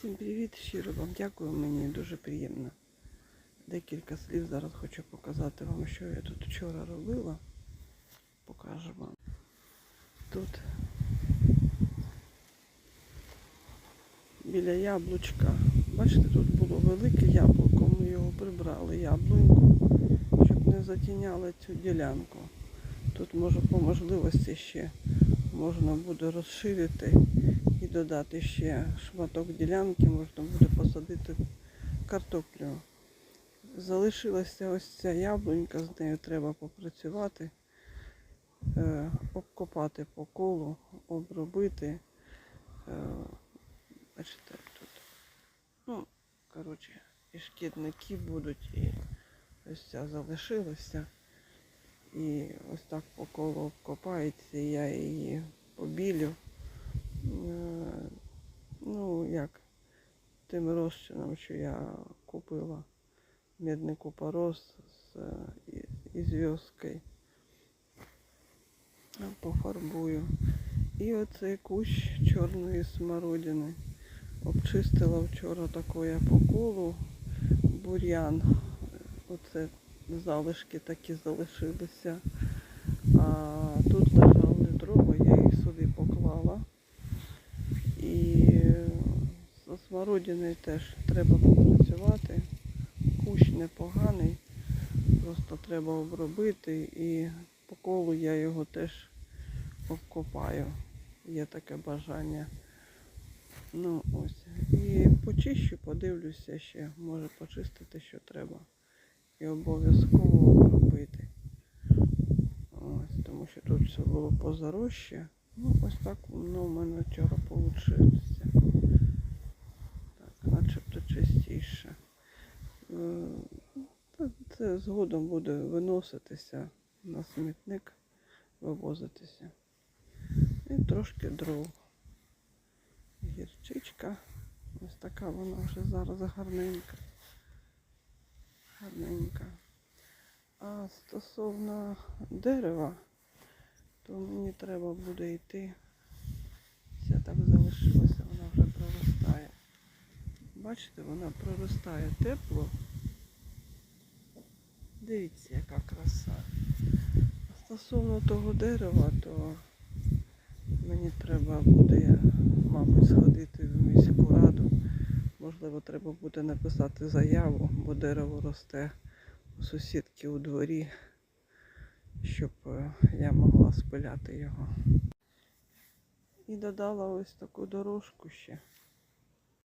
Всім привіт, щиро вам дякую, мені дуже приємно. Декілька слів зараз хочу показати вам, що я тут вчора робила. Покажу вам. Тут біля яблучка. Бачите, тут було велике яблуко, ми його прибрали, яблуньку, щоб не затіняло цю ділянку. Тут може по можливості ще можна буде розширити і додати ще шматок ділянки, можна буде посадити картоплю. Залишилася ось ця яблунька, з нею треба попрацювати, е, обкопати по колу, обробити. Е, бачите, тут. Ну, коротше, і шкідники будуть, і ось ця залишилася. І ось так по колу обкопається, і я її побілю. Тим розчином, що я купила медний купорос з е, із в'язкою. Пофарбую. І оцей кущ чорної смородини. Обчистила вчора такое по колу бур'ян. Оце залишки такі залишилися. А тут лежали смородиною теж треба попрацювати. Кущ непоганий, просто треба обробити і по колу я його теж обкопаю. Є таке бажання. Ну ось. І почищу, подивлюся ще, може почистити, що треба. І обов'язково обробити. Ось, тому що тут все було позароще. Ну, ось так воно в мене вчора вийшло. Це згодом буде виноситися на смітник, вивозитися. І трошки дров. Гірчичка. Ось така вона вже зараз гарненька. Гарненька. А стосовно дерева, то мені треба буде йти. Це так залишилося, вона вже проростає. Бачите, вона проростає тепло. Дивіться, яка краса. Стосовно того дерева, то мені треба буде, мабуть, сходити в міську раду. Можливо, треба буде написати заяву, бо дерево росте у сусідки у дворі, щоб е, я могла спиляти його. І додала ось таку дорожку ще.